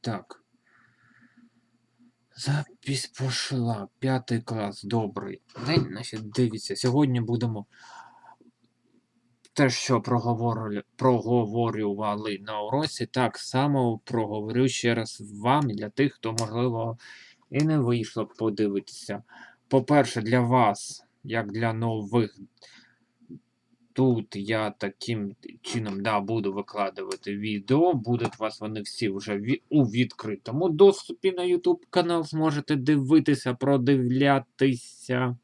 Так. Запись пошла. П'ятий клас. Добрий день. Значить, дивіться, сьогодні будемо те, що проговорили, проговорювали на уроці, так само проговорю ще раз вам для тих, хто, можливо, і не вийшло подивитися. По-перше, для вас, як для нових, тут я таким чином да, буду викладувати відео. Будуть вас вони всі вже у відкритому доступі на YouTube канал. Зможете дивитися, продивлятися.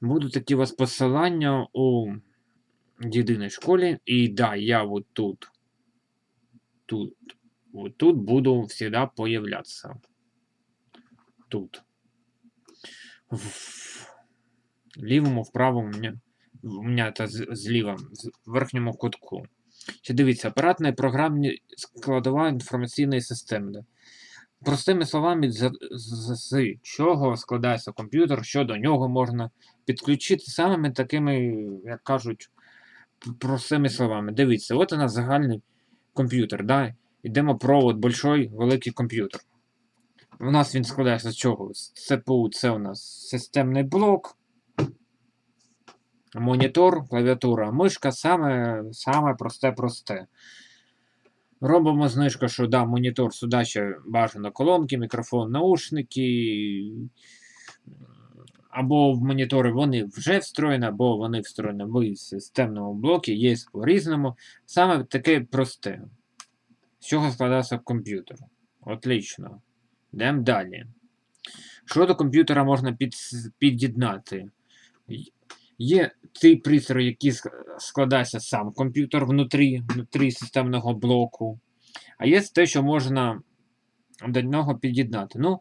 Будуть такі у вас посилання у єдиній школі. І да, я вот тут, тут, вот тут буду всегда появляться. Тут. В лівому, в правому, мене, у мене це зліва, в верхньому кутку. Ще дивіться, апаратна і програмні складова інформаційної системи. Простими словами, з, з, з чого складається комп'ютер, що до нього можна підключити самими такими, як кажуть, простими словами. Дивіться, от у нас загальний комп'ютер. Да? Йдемо провод, большой, великий комп'ютер. У нас він складається з чого? З ЦПУ це у нас системний блок, монітор, клавіатура, мишка саме, саме просте-просте. Робимо знижку, що да, монітор сюди ще бажано колонки, мікрофон, наушники. Або в монітори вони вже встроєні, або вони встроєні в системному блокі, є по-різному. Саме таке просте. З чого складається комп'ютер? Отлично. Йдемо далі. Що до комп'ютера можна під, під'єднати? Є пристрої, які ск- складається сам комп'ютер внутрі, внутрі системного блоку. А є те, що можна до нього під'єднати. Ну,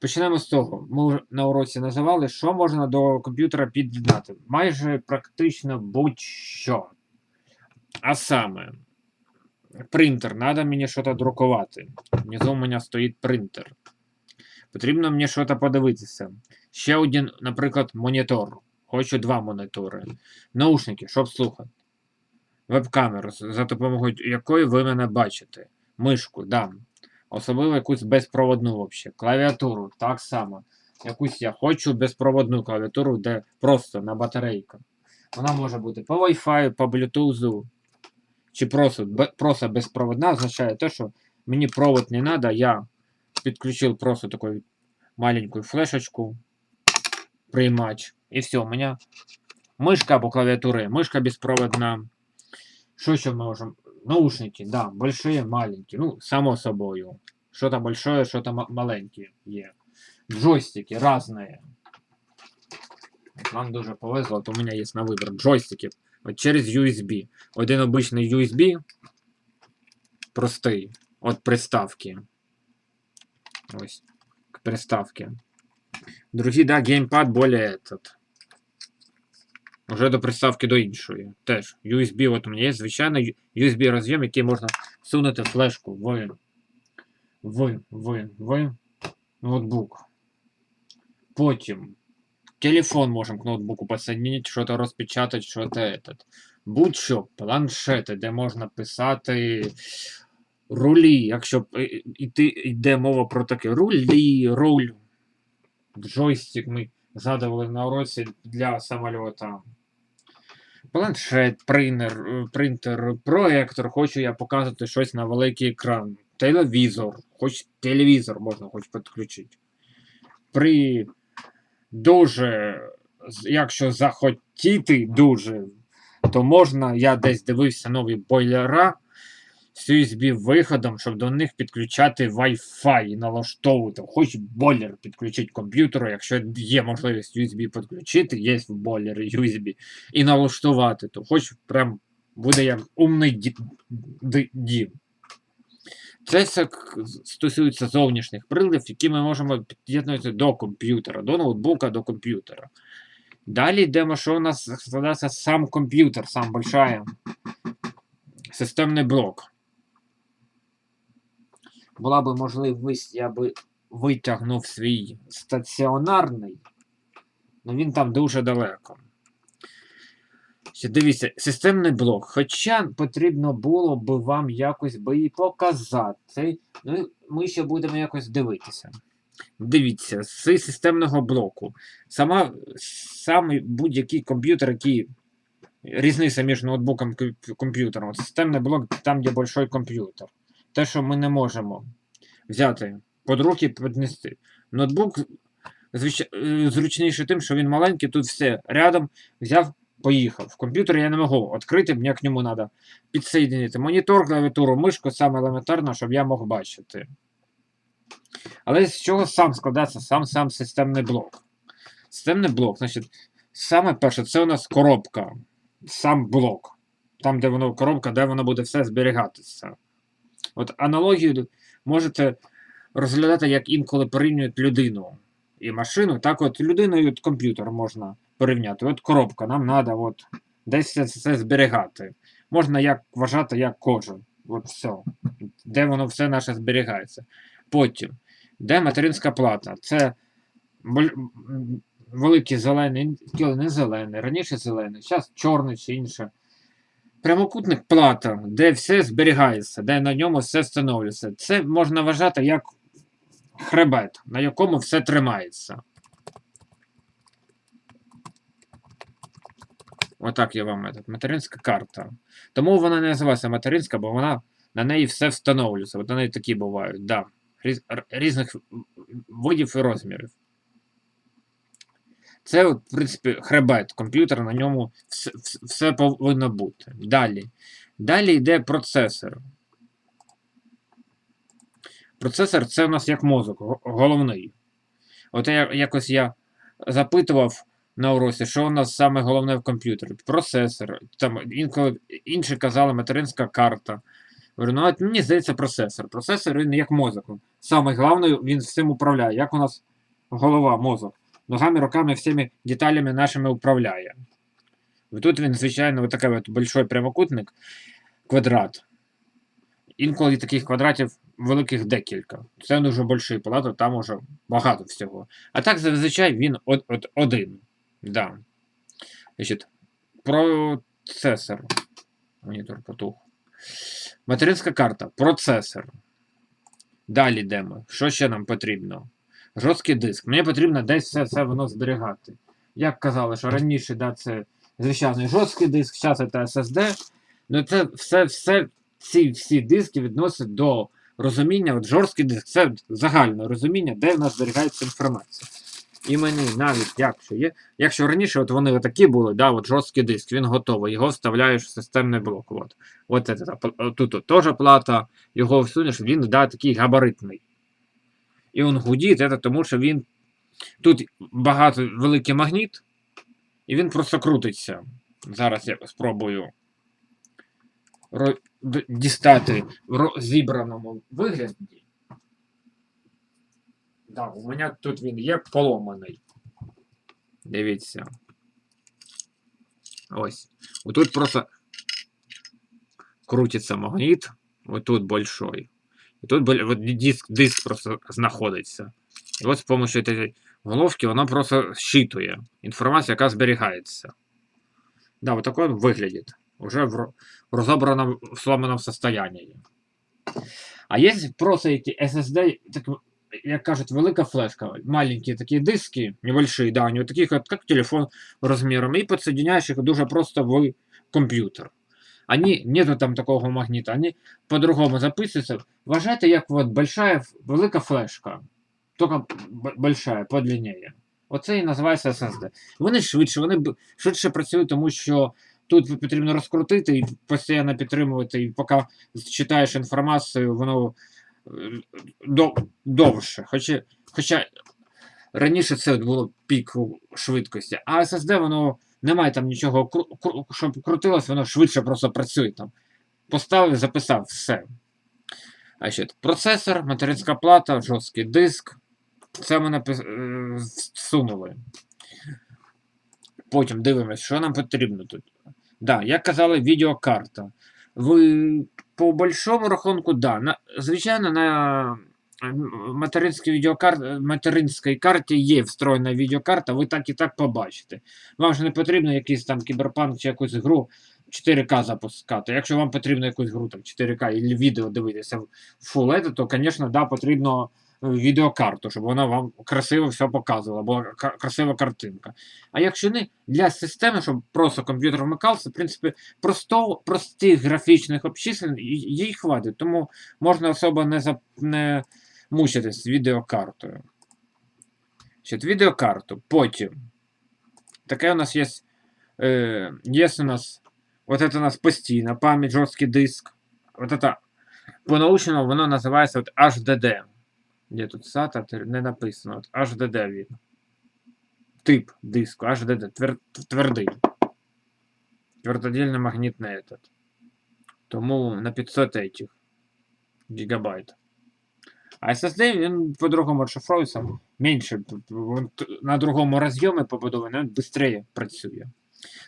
почнемо з того. Ми на уроці називали, що можна до комп'ютера під'єднати. Майже практично будь-що. А саме, принтер. Надо мені щось друкувати. Внизу у мене стоїть принтер. Потрібно мені щось подивитися. Ще один, наприклад, монітор. Хочу два монітори. Наушники, щоб слухати. Веб-камеру, за допомогою якої ви мене бачите. Мишку, да. Особливо якусь безпроводну вообще. Клавіатуру, так само. Якусь я хочу безпроводну клавіатуру, де просто на батарейках. Вона може бути по Wi-Fi, по Bluetooth, чи просто, просто безпроводна, означає те, що мені провод не треба, я підключив просто таку маленькую флешечку, приймач, і все, у мене мишка або клавіатура, мишка безпроводна. Що ще можем? Наушники, да, большие, маленькие, ну, само собою. Что-то большое, что-то ма- маленькие є. Джойстики разные. Вам дуже повезло, от у мене є на вибір джойстики. От через USB. Один обичний USB, простий, от приставки. Ось, к приставке. Другий, да, геймпад более этот. Уже до приставки до іншої. Теж. USB, от у мене є звичайний USB роз'єм, який можна всунути флешку. В, в, в, в ноутбук. Потім. Телефон можемо к ноутбуку підсоединити, що-то розпечатати, що-то этот. Будь-що, планшети, де можна писати рулі, якщо б, е, йде мова про таке. Рулі, руль, джойстик ми згадували на уроці для самольота. Планшет, принтер, е, принтер, проектор, хочу я показувати щось на великий екран. Телевізор, хоч телевізор можна хоч підключити. При дуже, якщо захотіти дуже, то можна, я десь дивився нові бойлера з USB-виходом, щоб до них підключати Wi-Fi і налаштовувати. Хоч бойлер підключити комп'ютеру, якщо є можливість USB підключити, є в бойлері USB, і налаштувати, то хоч прям буде як умний ді- ді- дім. Це стосується зовнішніх приладів, які ми можемо під'єднувати до комп'ютера, до ноутбука, до комп'ютера. Далі йдемо, що у нас складається сам комп'ютер, сам большая системний блок. Була б можливість, я би витягнув свій стаціонарний, але він там дуже далеко. Ще дивіться, системний блок. Хоча потрібно було би вам якось би і показати. Ну, ми ще будемо якось дивитися. Дивіться, з системного блоку. Сама, саме будь-який комп'ютер, який різниця між ноутбуком і комп'ютером. Системний блок там, де большой комп'ютер. Те, що ми не можемо взяти під руки піднести. Ноутбук звич... е, зручніший тим, що він маленький, тут все рядом взяв, поїхав. В комп'ютері я не можу відкрити, мені к ньому треба підсоєдинити. Монітор, клавіатуру, мишку саме елементарно, щоб я мог бачити. Але з чого сам складається сам сам системний блок? Системний блок, значить, саме перше, це у нас коробка. Сам блок. Там, де воно коробка, де воно буде все зберігатися. От аналогію можете розглядати, як інколи порівнюють людину і машину. Так от от комп'ютер можна порівняти. От коробка, нам треба десь це, зберігати. Можна як вважати, як кожен. От все. Де воно все наше зберігається. Потім, де материнська плата? Це великий зелений, не зелений, раніше зелений, зараз чорний чи інше. Прямокутник плата, де все зберігається, де на ньому все встановлюється. Це можна вважати як хребет, на якому все тримається. Отак я вам этот, материнська карта. Тому вона не називається материнська, бо вона на неї все встановлюється. От на неї такі бувають, да. Різних видів і розмірів. Це, в принципі, хребет комп'ютера, на ньому все, все- повинно бути. Далі. Далі йде процесор. Процесор це у нас як мозок, головний. От я, якось я запитував на уроці, що у нас саме головне в комп'ютері. Процесор. Там інколи інші казали материнська карта. Говорю, ну от мені здається процесор. Процесор він як мозок. Саме головне, він всім управляє. Як у нас голова, мозок. Ногами, руками, всіми деталями нашими управляє. І тут він, звичайно, от такий от прямокутник, квадрат. Інколи таких квадратів великих декілька. Це дуже больший палат, там уже багато всього. А так зазвичай він од, од, один. Да. Значить, процесор. Монітор потух. Материнська карта. Процесор. Далі йдемо. Що ще нам потрібно? Жорсткий диск. Мені потрібно десь все це воно зберігати. Як казали, що раніше да, це звичайний жорсткий диск, зараз це SSD. Ну це все, все, ці всі диски відносять до розуміння, от жорсткий диск це загальне розуміння, де в нас зберігається інформація. І мені навіть якщо є. Якщо раніше от вони такі були, да, от жорсткий диск, він готовий, його вставляєш в системний блок. От, от це, тут теж плата, його всунеш, він да, такий габаритний. І він гудить, це тому що він. Тут багато великий магніт, і він просто крутиться. Зараз я спробую ро- дістати в ро- зібраному вигляді. Да, у мене тут він є поломаний. Дивіться. Ось. Отут просто крутиться магніт. Отут большой. І тут диск, диск просто знаходиться. І от з допомогою цієї головки воно просто щитує інформацію, яка зберігається. Да, вот такой он выглядит. Уже в разобранном, в сломанном состоянии. А есть просто эти SSD, так, як кажуть, велика флешка, маленькие такие диски, небольшие, да, они вот таких как телефон размером, и подсоединяешь их дуже просто в компьютер. Они, нету там такого магнита, они по-другому записываются. Вважайте, як вот большая, велика флешка, только большая, подлиннее. Оце і називається SSD. Вони швидше, вони швидше працюють, тому що тут потрібно розкрутити і постійно підтримувати, і поки читаєш інформацію, воно е, довше. Хоча, хоча раніше це було пік швидкості, а SSD воно немає там нічого, щоб крутилось, воно швидше просто працює там. Поставив, записав, все. А ще процесор, материнська плата, жорсткий диск. Це напис... е, всунули. Потім дивимось, що нам потрібно тут. Да, як казали, відеокарта. Ви по большому рахунку, да, на, звичайно, на відеокар... материнській карті є встроєна відеокарта, ви так і так побачите. Вам ж не потрібно якийсь там кіберпанк чи якусь гру 4К запускати. Якщо вам потрібно якусь гру там 4К і відео дивитися в Full LED, то, звісно, да, потрібно е, відеокарту, щоб вона вам красиво все показувала, була красива картинка. А якщо не для системи, щоб просто комп'ютер вмикався, в принципі, просто, простих графічних обчислень їй хватить, тому можна особо не, зап... не мучитись з відеокартою. Значить, відеокарту. Потім. Таке у нас є. Е, є у нас. Вот это у нас постійна пам'ять, жорсткий диск. Вот это по-научному воно називається от HDD. Де тут SATA Тер- не написано. От HDD він. Тип диску, HDD, твер, твердий. Твердодільний магнітний этот. Тому на 500 этих гігабайт. А SSD він по-другому розшифровується менше. На другому розйомі побудований, він швидше працює.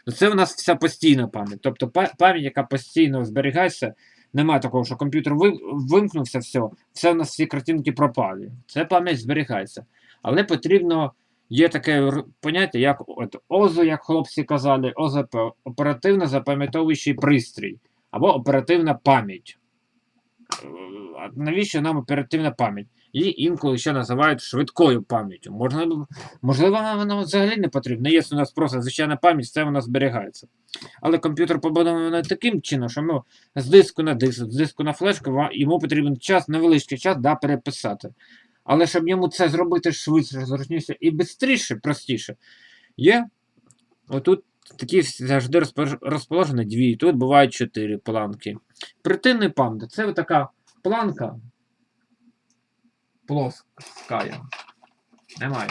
Ну, Це у нас вся постійна пам'ять. Тобто пам'ять, яка постійно зберігається, немає такого, що комп'ютер вимкнувся, все, все у нас всі картинки пропали. Це пам'ять зберігається. Але потрібно, є таке поняття, як от, ОЗО, як хлопці казали, ОЗП, оперативно запам'ятовуючий пристрій або оперативна пам'ять. Навіщо нам оперативна пам'ять? Її інколи ще називають швидкою пам'яттю. Можливо, вона взагалі не потрібна. Є у нас просто звичайна пам'ять, це вона зберігається. Але комп'ютер побудований таким чином, що ми з диску на диск, з диску на флешку, йому потрібен час, невеличкий час, да, переписати. Але щоб йому це зробити швидше, зручніше і швидше, простіше, є отут такі завжди розположені дві, тут бувають чотири планки. Притинний пам'ять це така планка плоская. Немає.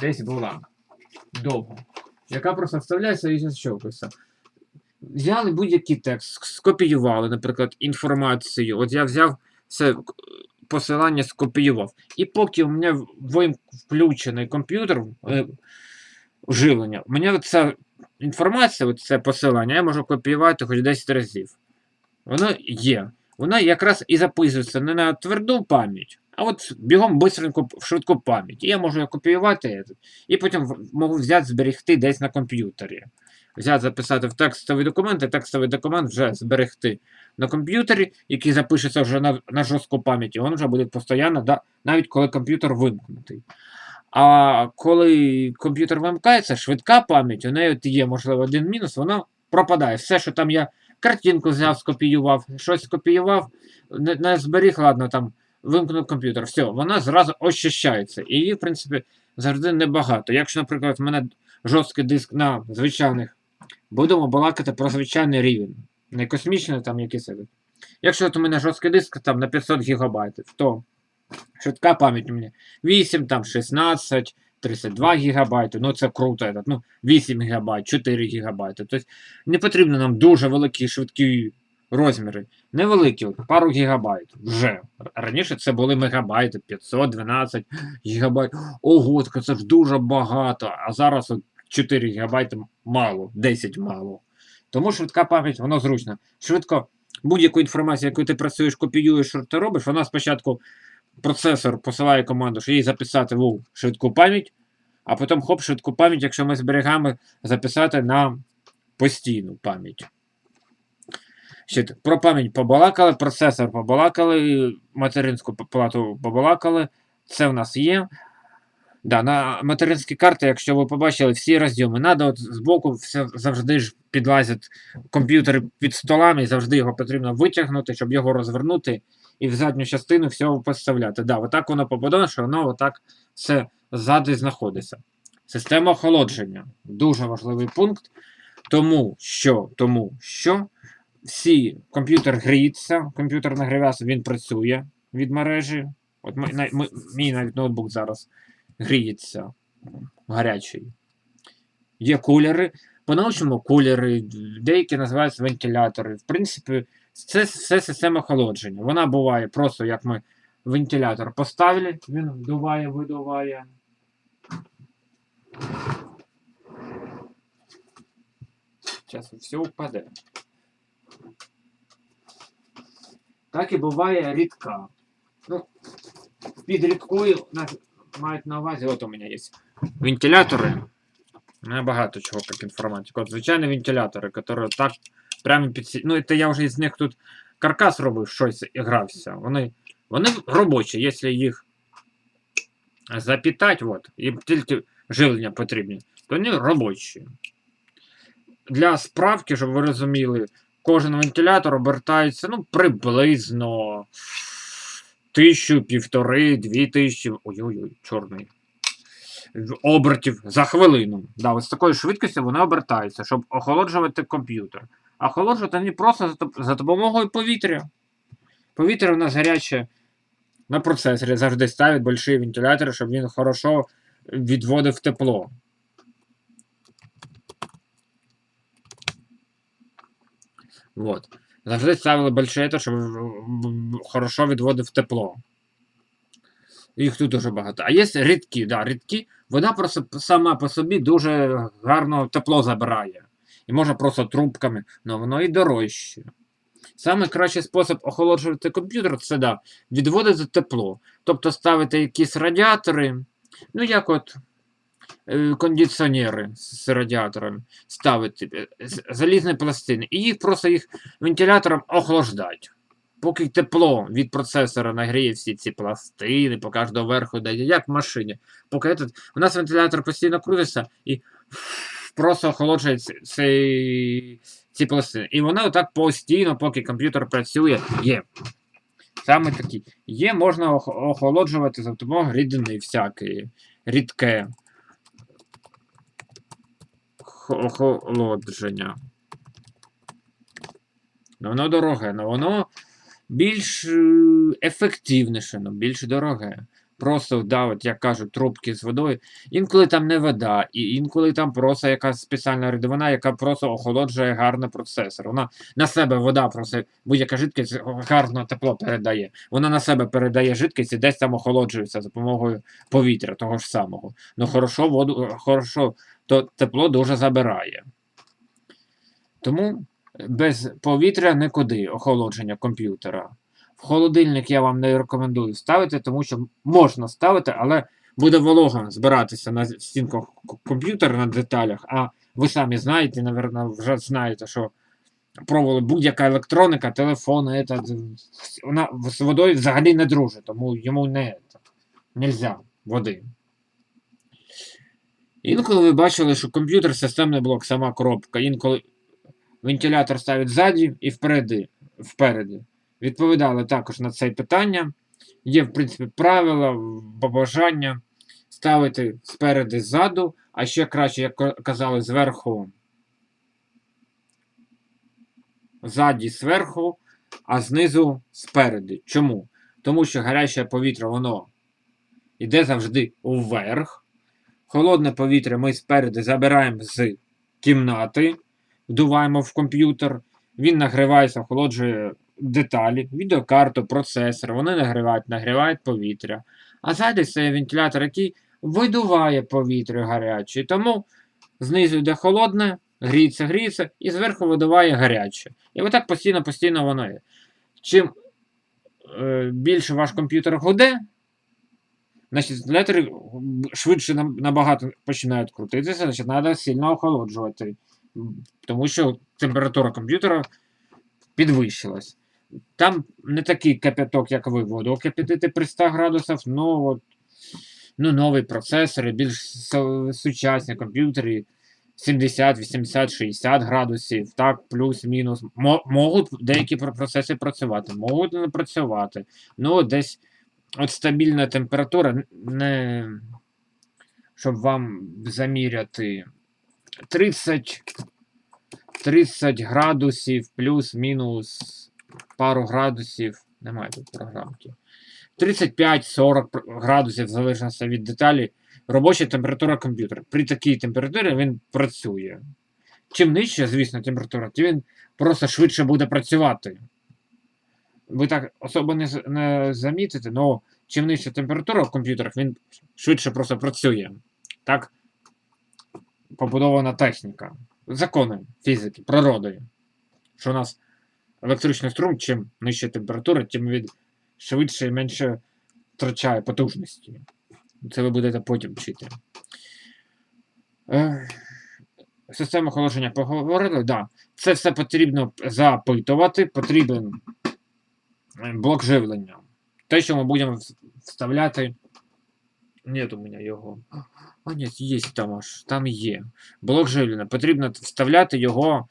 Десь була. Довго. Яка просто вставляється і защовкується. Взяли будь-який текст, скопіювали, наприклад, інформацію. От я взяв це посилання, скопіював. І поки у мене включений комп'ютер, е, живлення, у мене ця інформація, це посилання, я можу копіювати хоч 10 разів. Воно є. Вона якраз і записується не на тверду пам'ять, а от бігом бистренько в швидку пам'ять. І я можу копіювати і потім можу взяти, зберегти десь на комп'ютері. Взяти, записати в текстовий документ, і текстовий документ вже зберегти на комп'ютері, який запишеться вже на, на жорстку пам'ять, і він вже буде постійно, навіть коли комп'ютер вимкнутий. А коли комп'ютер вимикається, швидка пам'ять, у неї є, можливо, один мінус, вона пропадає. Все, що там я картинку взяв, скопіював, щось скопіював, не, не зберіг, ладно, там вимкнув комп'ютер. Все, вона зразу очищається. І її, в принципі, завжди небагато. Якщо, наприклад, в мене жорсткий диск на звичайних, будемо балакати про звичайний рівень. Не космічний там якийсь. Якщо от у мене жорсткий диск там на 500 гігабайтів, то швидка пам'ять у мене 8, там 16, 32 гігабайти, ну це круто, ну 8 гігабайт, 4 гігабайти. Тобто не потрібно нам дуже великі швидкі розміри. Невеликі, пару гігабайт вже. Раніше це були мегабайти, 512 гігабайт. Ого, це ж дуже багато. А зараз от 4 гігабайти мало, 10 мало. Тому швидка пам'ять, воно зручно. Швидко будь-яку інформацію, яку ти працюєш, копіюєш, що ти робиш, вона спочатку процесор посилає команду, що їй записати в швидку пам'ять, а потім хоп, швидку пам'ять, якщо ми зберігаємо, записати на постійну пам'ять. Ще про пам'ять побалакали, процесор побалакали, материнську плату побалакали. Це в нас є. Да, на материнські карти, якщо ви побачили всі розйоми, надо от збоку все завжди ж підлазять комп'ютери під столами, і завжди його потрібно витягнути, щоб його розвернути і в задню частину всього поставляти. Да, отак воно побудовано, що воно отак все ззаду знаходиться. Система охолодження дуже важливий пункт, тому що, тому що всі комп'ютер гріється, комп'ютер нагрівався, він працює від мережі. От ми, ми, мій навіть ноутбук зараз гріється гарячий. Є кулери. По-научному кулери, деякі називаються вентилятори. В принципі, це все система охолодження. Вона буває просто, як ми вентилятор поставили, він вдуває, видуває. Зараз все впаде. Так і буває рідка. Ну, під рідкою мають на увазі, от у мене є вентилятори. Багато чого як інформатика. От звичайні вентилятори, які так прямо під Ну, це я вже із них тут каркас робив, щось грався. Вони, вони робочі, якщо їх запітати, от, їм тільки живлення потрібні, то вони робочі. Для справки, щоб ви розуміли, кожен вентилятор обертається ну, приблизно тисячу, півтори, дві тисячі. Ой-ой-ой, чорний. Обертів за хвилину. Да, ось такою швидкістю вона обертається, щоб охолоджувати комп'ютер. А охолоджувати не просто за, допомогою повітря. Повітря у нас гаряче на процесорі завжди ставлять больші вентилятори, щоб він хорошо відводив тепло. Вот. Завжди ставили большие, щоб хорошо відводив тепло. Їх тут дуже багато. А є рідкі, да, рідкі, вона просто сама по собі дуже гарно тепло забирає. І може просто трубками, але воно і дорожче. Саме кращий спосіб охолоджувати комп'ютер це да, відводити тепло. Тобто ставити якісь радіатори, ну як от е, кондиціонери з радіаторами, ставити е, залізні пластини, і їх просто їх вентилятором охлаждать. Поки тепло від процесора нагріє всі ці пластини, поки аж до верху дає, як в машині. Поки этот, у нас вентилятор постійно крутиться і просто охолоджує ці, ці, пластини. І воно так постійно, поки комп'ютер працює, є. Саме такі. Є, можна охолоджувати за допомогою рідини всякої, рідке охолодження. Ну, воно дороге, але воно більш е, ефективніше, ну, більш дороге. Просто, да, от, як кажуть, трубки з водою. Інколи там не вода, і інколи там просто якась спеціальна рідовина, яка просто охолоджує гарно процесор. Вона на себе вода, просто будь-яка жидкість гарно тепло передає. Вона на себе передає жидкість і десь там охолоджується за допомогою повітря того ж самого. Ну, хорошо, воду, хорошо, то тепло дуже забирає. Тому без повітря нікуди охолодження комп'ютера. В холодильник я вам не рекомендую ставити, тому що можна ставити, але буде волога збиратися на стінках комп'ютера на деталях. А ви самі знаєте, напевно, вже знаєте, що проволи будь-яка електроніка, телефон, це, вона з водою взагалі не дружить, тому йому не нельзя води. Інколи ви бачили, що комп'ютер системний блок, сама коробка, інколи вентилятор ставить ззаді і впереди. впереді. Відповідали також на це питання. Є, в принципі, правила, побажання ставити спереди ззаду, а ще краще, як казали, зверху. Ззаді зверху, а знизу спереди. Чому? Тому що гаряче повітря, воно йде завжди вверх. Холодне повітря ми спереди забираємо з кімнати, вдуваємо в комп'ютер, він нагрівається, охолоджує деталі, відеокарту, процесор, вони нагрівають, нагрівають повітря. А ззаді це вентилятор, який видуває повітря гаряче. Тому знизу йде холодне, гріється, гріється, і зверху видуває гаряче. І отак постійно-постійно воно є. Чим е, більше ваш комп'ютер гуде, значить вентилятори швидше набагато починають крутитися, значить треба сильно охолоджувати. Тому що температура комп'ютера підвищилась. Там не такий кипяток, як ви воду кипятите при 100 градусах, ну от, ну, нові процесори, більш сучасні комп'ютери 70, 80, 60 градусів, так, плюс-мінус. Мо- Можуть деякі процеси працювати, можуть не працювати. Ну, от десь от стабільна температура, не щоб вам заміряти 30, 30 градусів плюс-мінус пару градусів. Немає тут програмки. 35-40 градусів, в залежності від деталі, робоча температура комп'ютера. При такій температурі він працює. Чим нижча, звісно, температура, тим він просто швидше буде працювати. Ви так особо не, не замітите, але чим нижча температура в комп'ютерах, він швидше просто працює. Так побудована техніка. Закони фізики, природою. Що у нас електричний струм, чим нижча температура, тим він швидше і менше втрачає потужності. Це ви будете потім вчити. Е, Система охолодження поговорили, да. Це все потрібно запитувати, потрібен е, блок живлення. Те, що ми будемо вставляти. Нет у мене його. А, ні, є там аж, там є. Блок живлення. Потрібно вставляти його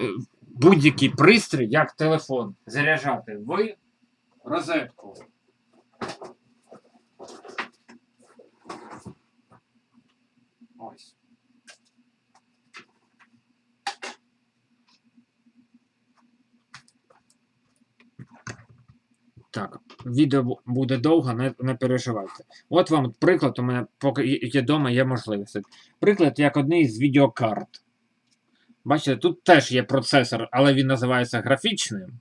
е, будь-який пристрій, як телефон, заряджати в розетку. Ось. Так, відео буде довго, не, не переживайте. От вам приклад, у мене поки є- вдома, є можливість. Приклад як однієї з відеокарт. Бачите, тут теж є процесор, але він називається графічним.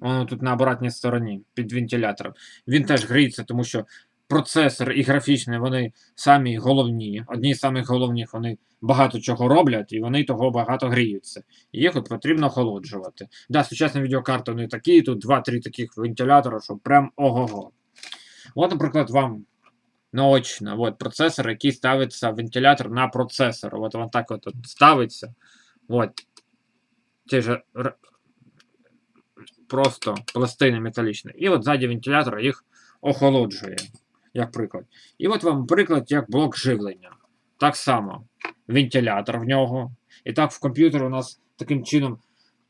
Воно тут на обратній стороні під вентилятором. Він теж гріється, тому що процесор і графічний вони самі головні. Одні з самих головних вони багато чого роблять, і вони того багато гріються. Їх от потрібно охолоджувати. Да, сучасні відеокарти вони такі, тут 2-3 таких вентилятора, що прям ого-го. От, наприклад, вам наочно, от процесор, який ставиться вентилятор на процесор. От він так от, от ставиться. От. Ті же просто пластини металічні. І от ззаді вентилятора їх охолоджує, як приклад. І от вам приклад як блок живлення. Так само вентилятор в нього. І так в комп'ютері у нас таким чином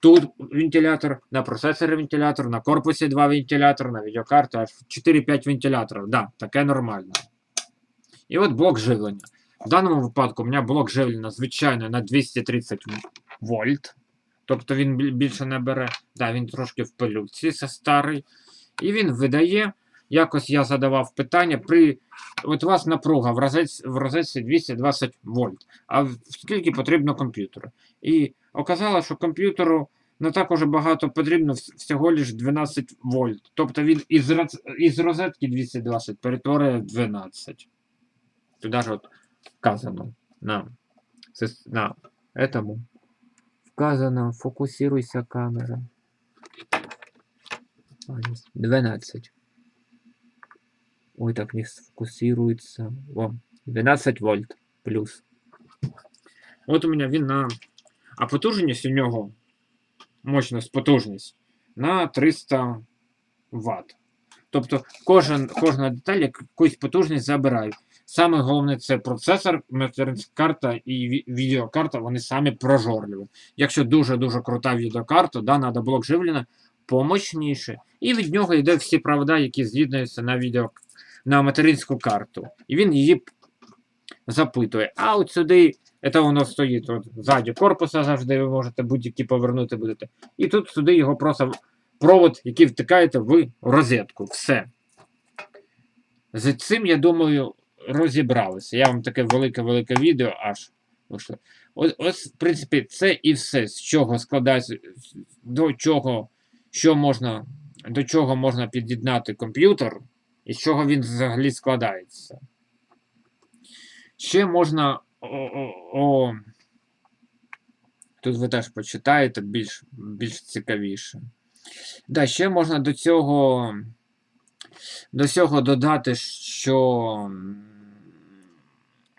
тут вентилятор, на процесорі вентилятор, на корпусі два вентилятори, на відеокарті аж 4-5 вентиляторів. Да, таке нормально. І от блок живлення. В даному випадку у мене блок живлення звичайно на 230 вольт. Тобто він більше не бере. Да, він трошки в пилюці, старий. І він видає. Якось я задавав питання при. От у вас напруга в розетці, розетці 220 вольт. А скільки потрібно комп'ютеру? І оказалось, що комп'ютеру не так уже багато потрібно вс- всього лиш 12 вольт. Тобто він із, із розетки 220 перетворює 12. Туди ж от вказано на, на этому. Вказано, фокусируйся камера. 12. Ой, так не сфокусируется. Во, 12 вольт плюс. От у мене він на. А потужність у нього. Мощність, потужність на 300 Вт. Тобто кожен, кожна деталь якусь потужність забирає. Саме головне це процесор, материнська карта і відеокарта, вони самі прожорливі. Якщо дуже-дуже крута відеокарта, да, треба блок живлення помощніше. І від нього йде всі провода, які з'єднуються на відео на материнську карту. І він її запитує. А от сюди, це воно стоїть от, ззаді корпуса завжди ви можете будь-які повернути будете. І тут сюди його просто провод, який втикаєте в розетку. Все. З цим, я думаю, розібралися. Я вам таке велике-велике відео аж вийшло. Ось, ось, в принципі, це і все, з чого складається, до чого, що можна, до чого можна під'єднати комп'ютер, і з чого він взагалі складається. Ще можна. О, о, о, тут ви теж почитаєте більш, більш цікавіше. Да, ще можна до цього, до цього додати, що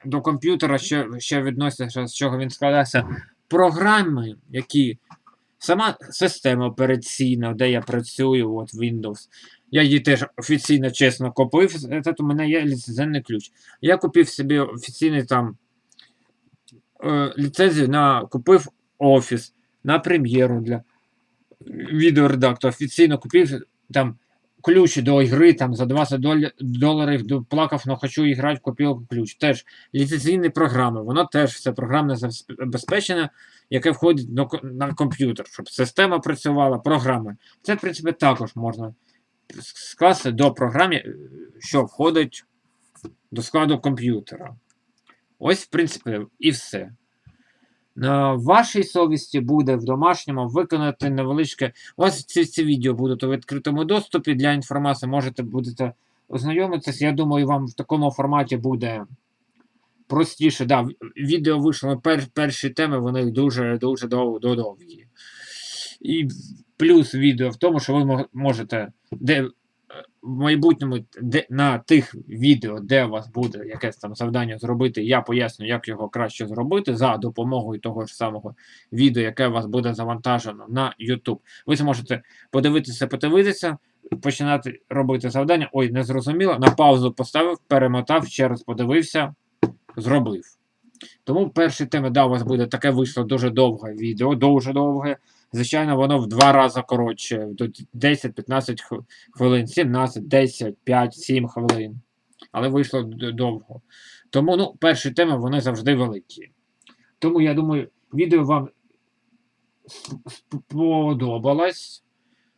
до комп'ютера ще, ще відноситься, з чого він складається, програми, які сама система операційна, де я працюю, от Windows. Я її теж офіційно чесно купив. Це у мене є ліцензійний ключ. Я купив собі офіційний там е, ліцензію на купив офіс на прем'єру для відеоредактора. Офіційно купив там ключ до ігри там за 20 доля- доларів доплакав, но хочу грати, купив ключ. Теж ліцензійні програми, воно теж все програмне забезпечення, яке входить на комп'ютер, щоб система працювала, програми. Це, в принципі, також можна скласти до програми, е, що входить до складу комп'ютера. Ось, в принципі, і все. На вашій совісті буде в домашньому виконати невеличке. Ось ці, ці відео будуть у відкритому доступі для інформації. Можете будете ознайомитися. Я думаю, вам в такому форматі буде простіше. Да, відео вийшло пер, перші теми, вони дуже дуже дов, довгі. І плюс відео в тому, що ви можете де в майбутньому де, на тих відео, де у вас буде якесь там завдання зробити, я поясню, як його краще зробити за допомогою того ж самого відео, яке у вас буде завантажено на YouTube. Ви зможете подивитися, подивитися, починати робити завдання. Ой, не зрозуміло. На паузу поставив, перемотав, ще раз подивився, зробив. Тому перші теми, да, у вас буде таке вийшло дуже довге відео, дуже довге. Звичайно, воно в два рази коротше, до 10-15 хвилин, 17, 10, 5, 7 хвилин. Але вийшло довго. Тому ну, перші теми вони завжди великі. Тому я думаю, відео вам сподобалось.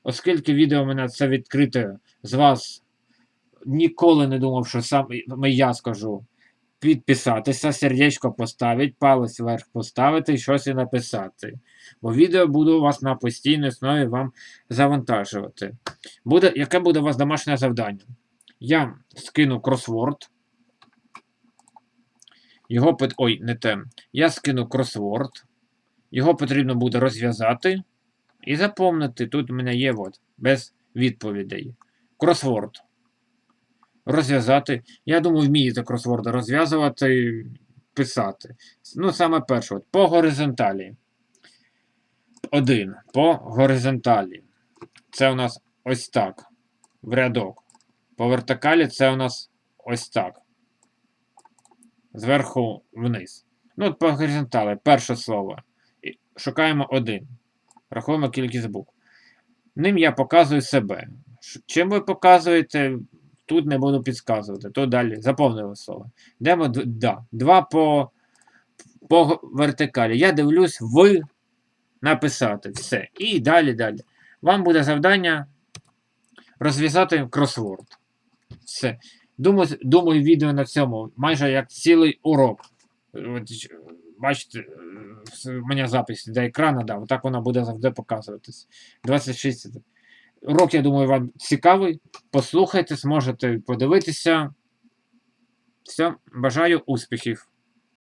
Оскільки відео мене це відкрите з вас ніколи не думав, що саме я скажу підписатися, сердечко поставити, палець вверх поставити і щось і написати. Бо відео буду у вас на постійній основі вам завантажувати. Буде, яке буде у вас домашнє завдання? Я скину кросворд. Його пот- Ой, не те. Я скину кросворд. Його потрібно буде розв'язати і заповнити. Тут у мене є от, без відповідей. Кросворд. Розв'язати. Я думаю, вмієте кросворди розв'язувати, писати. Ну, саме перше, от, по горизонталі. Один. По горизонталі. Це у нас ось так. В рядок. По вертикалі це у нас ось так. Зверху вниз. Ну, от по горизонталі. Перше слово. І Шукаємо один. Рахуємо кількість букв. Ним я показую себе. Чим ви показуєте, тут не буду підказувати. То далі заповнили слово. Йдемо да. Два по, по вертикалі. Я дивлюсь в написати. Все. І далі, далі. Вам буде завдання розв'язати кросворд. Все. Думаю, думаю, відео на цьому майже як цілий урок. Бачите, е, у мене запис до екрану, да, отак воно буде завжди показуватись. 26. Урок, я думаю, вам цікавий. Послухайте, зможете подивитися. Все, бажаю успіхів!